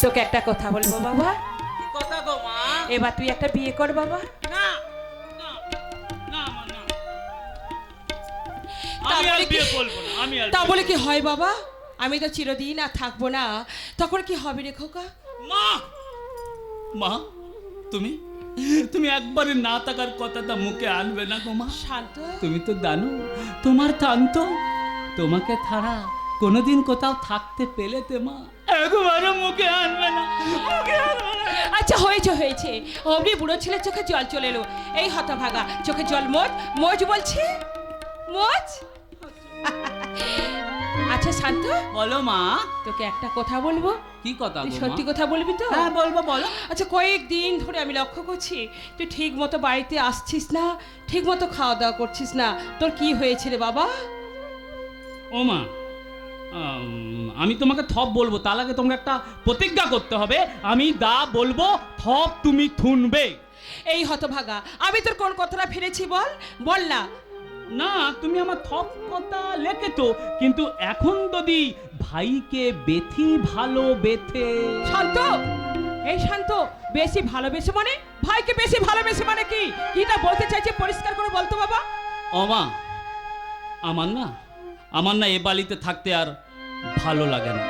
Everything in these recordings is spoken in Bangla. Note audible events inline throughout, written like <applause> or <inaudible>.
তোকে একটা কথা বলব বাবা। কথা গো মা? এবার তুই একটা বিয়ে কর বাবা। না তা বলে কি- তা হয় বাবা? আমি তো চিরদিন আর থাকব না। তখন কি হবে রে খোকা? মা! মা তুমি? তুমি একবারে না থাকার কথাটা মুখে আনবে না গো মা। শান্ত। তুমি তো জানো তোমার টান্ত তোমাকে ছাড়া কোনোদিন কোথাও থাকতে পেলেতে মা। একবারও মুখে আনবে না মুখে আনবে না। আচ্ছা হয়েছে হয়েছে। অমনি বুড়ো ছেলের চোখে জল চলে এলো। এই হতভাগা চোখে জল মোজ মোজ বলছে? মোজ <laughs> আচ্ছা শান্ত। বলো মা। তোকে একটা কথা বলব? কি কথা তুই সত্যি কথা বলবি তো? হ্যাঁ বলব বলো। আচ্ছা কয়েকদিন ধরে আমি লক্ষ্য করছি তুই ঠিক মতো বাড়িতে আসছিস না ঠিক মতো খাওয়া দাওয়া করছিস না। তোর কি হয়েছে রে বাবা? ও মা আম, তোমাকে থপ বলব তার আগে তোমাকে একটা প্রতিজ্ঞা করতে হবে। আমি দা বলব থপ তুমি থুনবে। এই হতভাগা আমি তোর কোন কথাটা ফিরেছি বল? বল না। না তুমি আমার থপ কথা লেখেছো কিন্তু এখন যদি ভাইকে বেথি ভালো বেথে শান্ত! এই শান্ত বেশি ভালোবেসে মানে? ভাইকে বেশি ভালোবেসে মানে কি? কিটা বলতে চাইছে পরিষ্কার করে বলতো বাবা। অমা আমার না আমার না এ বালিতে থাকতে আর ভালো লাগে না।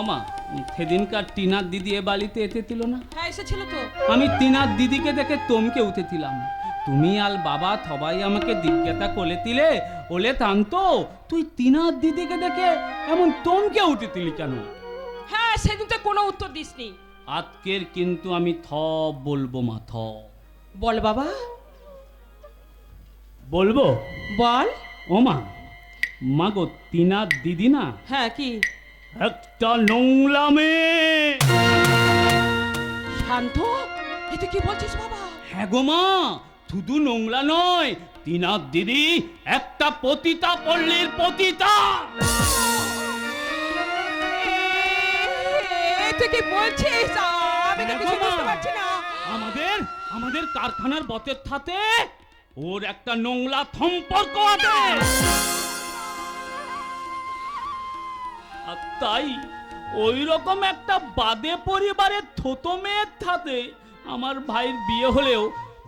অমা সেদিনকার টিনার দিদি এ বাড়িতে এসেছিল না? হ্যাঁ এসেছিল তো। আমি তিনার দিদিকে দেখে তমকে উঠেছিলাম। তুমি আর বাবা সবাই আমাকে জিজ্ঞাসা করে দিলে ওলে তান্ত তুই তিনার দিদিকে দেখে এমন তমকে উঠেছিলি কেন? হ্যাঁ সেদিন তো কোনো উত্তর দিসনি। আজকের কিন্তু আমি থ বলব মা থ। বল বাবা। বলব? বল। ও মা মা গো তিনার দিদি না? হ্যাঁ কি? একটা নোংলা মেয়ে। শান্ত? এটা কি বলছিস বাবা? হ্যাঁ গো মা শুধু নোংলা নয় তিনার দিদি একটা পতিতা পল্লীর পতিতা। এটা কি বলছিস? আমি তো কিছু বুঝতে পারছি না। আমাদের আমাদের কারখানার বতের সাথে ওর একটা নোংলা সম্পর্ক আছে। আর তাই ওই রকম একটা বাদে পরিবারের ছোট মেয়ের সাথে আমার ভাইয়ের বিয়ে হলেও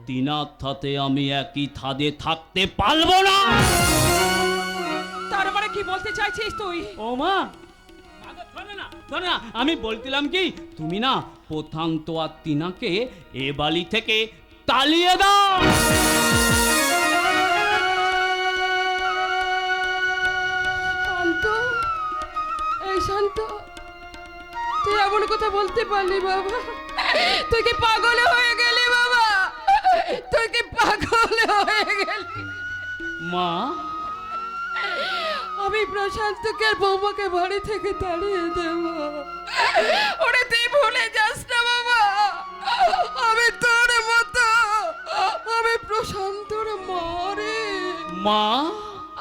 দিনার সাথে আমি একই থাদে থাকতে পারব না। তার মানে কি বলতে চাইছিস তুই? ও মা। না, আমি বলছিলাম কি তুমি না প্রথান্ত আর তিনাকে এ বালি থেকে তালিয়ে দাও। এমন কথা বলতে পারলি বাবা। তুই কি পাগল হয়ে গেলি বাবা? তুই কি পাগল হয়ে গেলি? মা? আমি প্রশান্তকে আর বৌমাকে বাড়ি থেকে তাড়িয়ে দেব। ওরে তুই ভুলে যাস না বাবা। আমি তোর মতো। আমি প্রশান্তর মারে মা?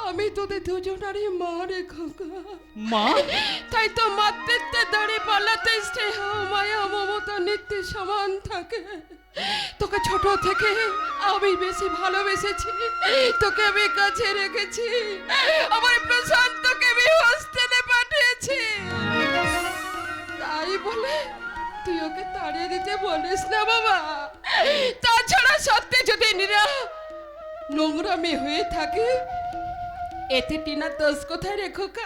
আমি তোদের দুজনারই মারে খোকা। মা? তাই তো মাতৃত্বে দাঁড়িয়ে পাল্লাতে স্নেহ, মায়া, মমতা, নিত্য সমান থাকে। তোকে ছোট থেকে আমি বেশি ভালোবেসেছি, তোকে আমি কাছে রেখেছি, আমার প্রশান্তকে আমি হোস্টেলে পাঠিয়েছি। তাই বলে তুই ওকে তাড়িয়ে দিতে বলিস না, বাবা। তাছাড়া সত্যি যদি নিরা নোংরামি হয়ে থাকে এতে টিনার দোষ কোথায় রেখো কা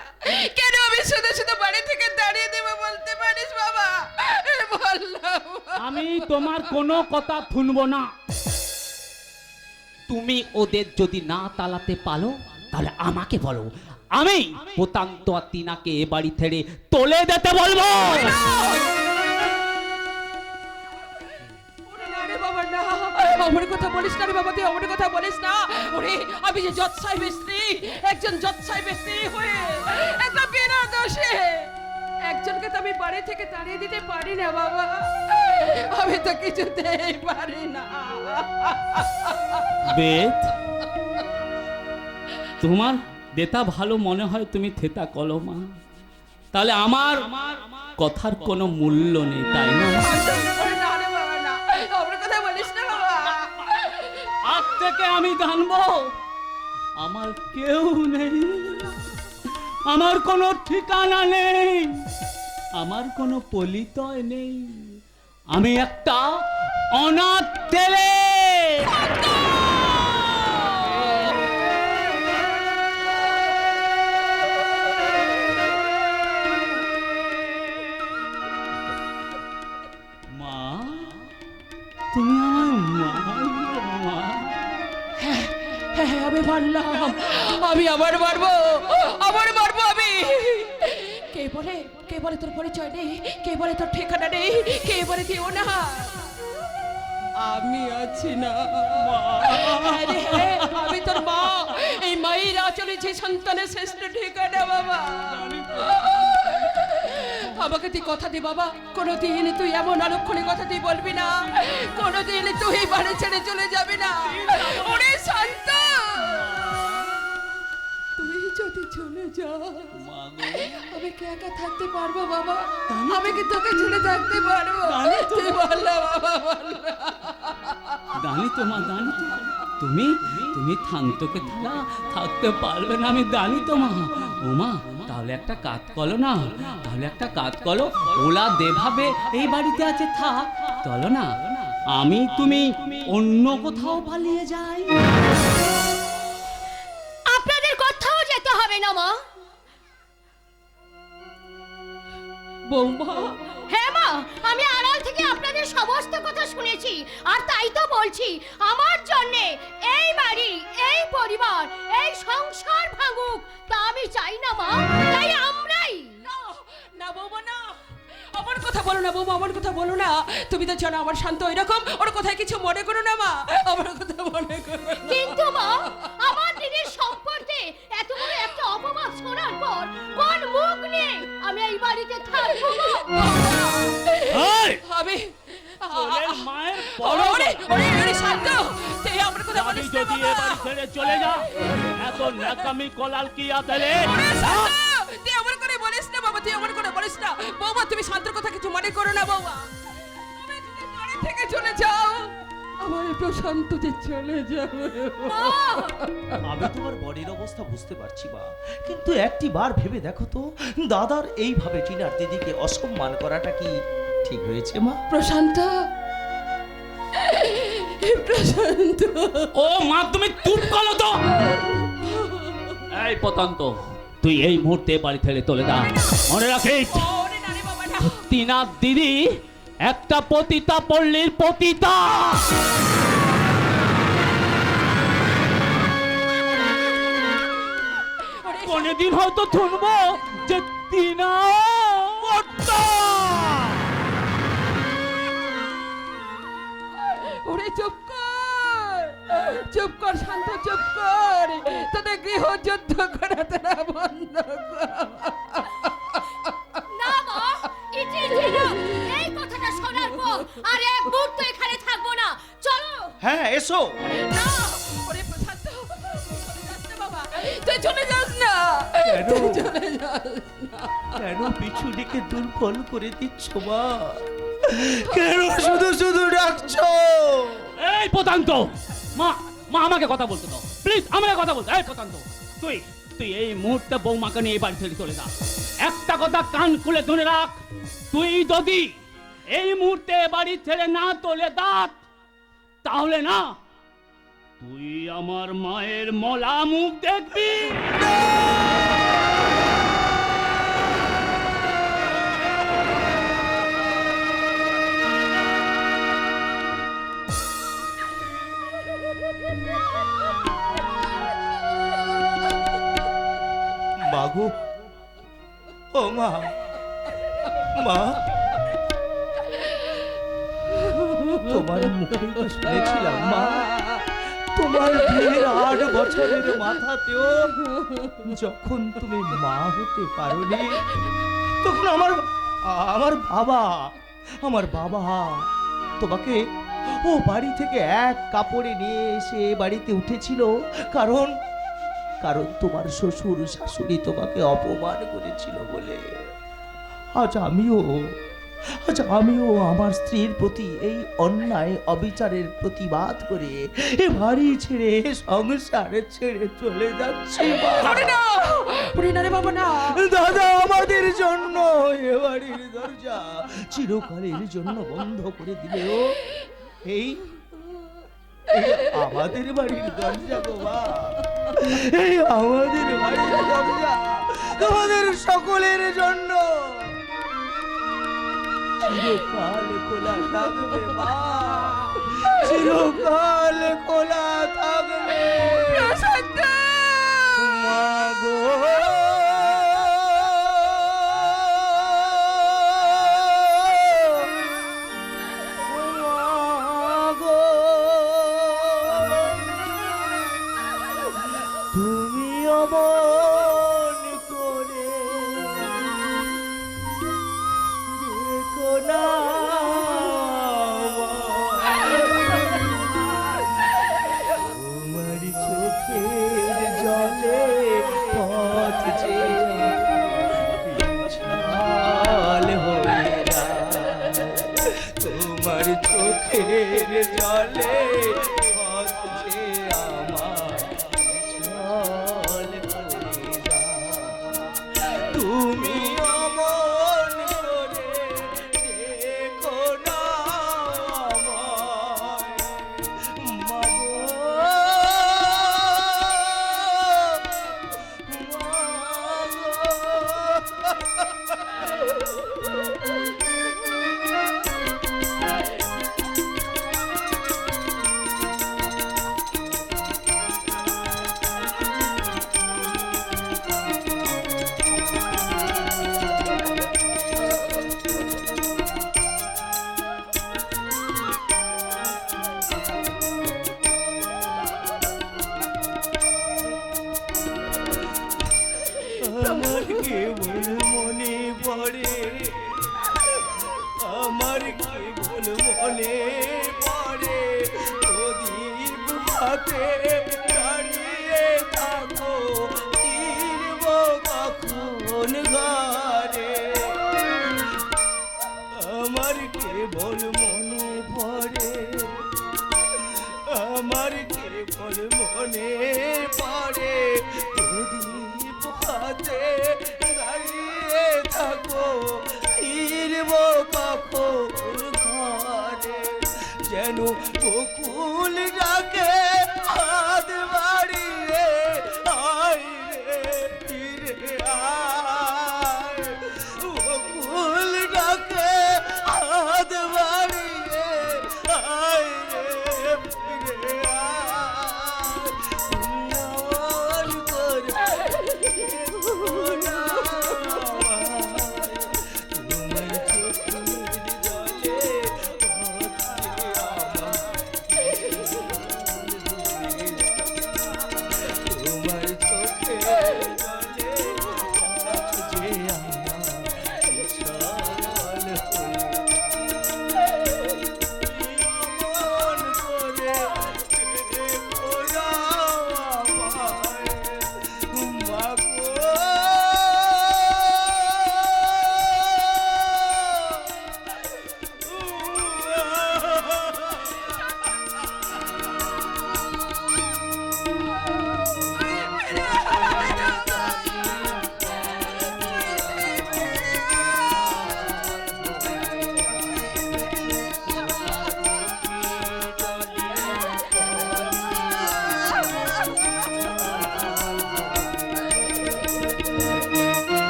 কেন আমি শুধু শুধু বাড়ি থেকে দাঁড়িয়ে দেবো বলতে পারিস বাবা? বললাম আমি তোমার কোনো কথা শুনব না। তুমি ওদের যদি না তালাতে পারো তাহলে আমাকে বলো। আমি প্রতান্ত আর তিনাকে এ বাড়ি ছেড়ে তোলে দিতে বলব। বলিস না রে বাবা, তুই অমর কথা বলিস না। ওরে, আমি যে জজ সাহেবের স্ত্রী একজন জজ সাহেবের স্ত্রী হয়ে একটা বিনা দোষে একজনকে তো আমি বাড়ি থেকে তাড়িয়ে দিতে পারি না, বাবা। আমি তো কিছুতেই পারি না। বেদ, তোমার দেতা ভালো মনে হয় তুমি থেতা কলমা। তাহলে আমার কথার কোনো মূল্য নেই, তাই না? থেকে আমি জানব, আমার কেউ নেই। আমার কোনো ঠিকানা নেই, আমার কোনো পলিতয় নেই। আমি একটা অনাথ ছেলে। মা, তুমি আমার হ্যাঁ আমি মারলাম। আমি আবার মারবো। আবার মারবো আমি। কে বলে কে বলে তোর পরিচয় নেই? কে বলে তোর ঠিকানা নেই? কে বলে কেউ না? আমি আছি না। হ্যাঁ, আমি তোর মা। এই মায়ের আচলে যে সন্তানের শ্রেষ্ঠ ঠিকানা বাবা। আমাকে তুই কথা দি বাবা। কোনোদিন তুই এমন অলক্ষণে কথা তুই বলবি না। কোনোদিন তুই বাড়ি ছেড়ে চলে যাবি না। ওরে শান্ত তুই যদি চলে যা মা গো আমি কি একা থাকতে পারব বাবা? আমি কি তোকে ছেড়ে থাকতে পারব? তুই বললা বাবা বললা। জানি তো মা জানি তো তুমি তুমি থান্তকে থাকতে পারবে না আমি জানি তো মা। ও মা তাহলে একটা কাজ করো না। তাহলে একটা কাজ করো ওলা দেভাবে এই বাড়িতে আছে থাক। চলো না। আমি তুমি অন্য কোথাও পালিয়ে যাই। বৌমা। হ্যাঁ মা আমি আড়াল থেকে আপনাদের সমস্ত কথা শুনেছি আর তাই তো বলছি আমার জন্যে এই বাড়ি এই পরিবার এই সংসার ভাঙুক তা আমি চাই না মা তাই আমরাই। না, বৌমা না। আমার কথা বলো না বৌমা আমার কথা বলো না। তুমি তো জানো আমার শান্ত এরকম ওর কথায় কিছু মনে করো না মা। আমার কথা মনে করো কিন্তু মা আমার দিদির সম্পর্কে এত বড় একটা অপবাদ শোনার পর কোন মুখ নিয়ে আমি আমি মায়ের বড় ওরে ওরে ওরে শান্ত! তুই আমার কথা আমি যদি বাবা। এবার ছেড়ে চলে যা এত ন্যাকামি কলাল কি আতালে তুই আমার করে বলিস না বাবা তুই আমার করে বলিস না? বৌমা তুমি শান্তর কথা কিছু মনে করো না বৌমা। তুমি যদি থেকে চলে যাও। আমার এই প্রশান্ত যে চলে যাবে। আমি তোমার বডির অবস্থা বুঝতে পারছি মা। কিন্তু একটি বার ভেবে দেখো তো দাদার এইভাবে টিনার দিদিকে অসম্মান করাটা কি ঠিক হয়েছে মা? প্রশান্ত! প্রশান্ত! ও মা তুমি চুপ করো তো! এই পতন্ত তুই এই মুহূর্তে বাড়ি ছেড়ে চলে যা মনে রাখিস তিনার দিদি একটা পতিতা পল্লীর পতিতা। কোনদিন হয়তো শুনব যে তিনা। ওরে চুপ কর চুপ কর শান্ত চুপ কর। তোদের গৃহ যুদ্ধ করা তোরা বন্ধ কর। আর এক মুহূর্ত এখানে থাকব না। চলো। হ্যাঁ এসো। না। ওরে প্রশান্ত চলে যাস বাবা। তুই চলে যাস না। কেন? তুই চলে যাস না। কেন পিছুটিকে দুর্বল করে দিচ্ছ মা? কেন শুধু শুধু ডাকছো? এই পতান্ত মা মা আমাকে কথা বলতে দাও। প্লিজ আমাকে কথা বলতে এই পতান্ত তুই তুই এই মুহূর্তে বৌমাকে নিয়ে এই বাড়ি ছেড়ে চলে যা। একটা কথা কান খুলে ধরে রাখ। তুই যদি এই মুহূর্তে বাড়ি ছেড়ে না তোলে দাঁত তাহলে না, তুই আমার মায়ের মলা মুখ দেখবি। মাগো ও মা মা। তোমার মুখেই তো শুনেছিলাম, মা। তোমার বিয়ের আট বছরের মাথাতেও যখন তুমি মা হতে পারোনি, তখন আমার আমার বাবা আমার বাবা তোমাকে ও বাড়ি থেকে এক কাপড়ে নিয়ে এসে বাড়িতে উঠেছিল। কারণ কারণ তোমার শ্বশুর শাশুড়ি তোমাকে অপমান করেছিল বলে। আজ আমিও আজ আমিও আমার স্ত্রীর প্রতি এই অন্যায় অবিচারের প্রতিবাদ করে এ বাড়ি ছেড়ে সংসার ছেড়ে চলে যাচ্ছি দাদা আমাদের জন্য এ বাড়ির দরজা চিরকালের জন্য বন্ধ করে দিলেও এই আমাদের বাড়ির দরজা গো এই আমাদের বাড়ির দরজা তোমাদের সকলের জন্য চিরকাল খোলা থাকবে মা চিরকাল খোলা থাকবে প্রশান্ত মাগো মাগো চোখের জলে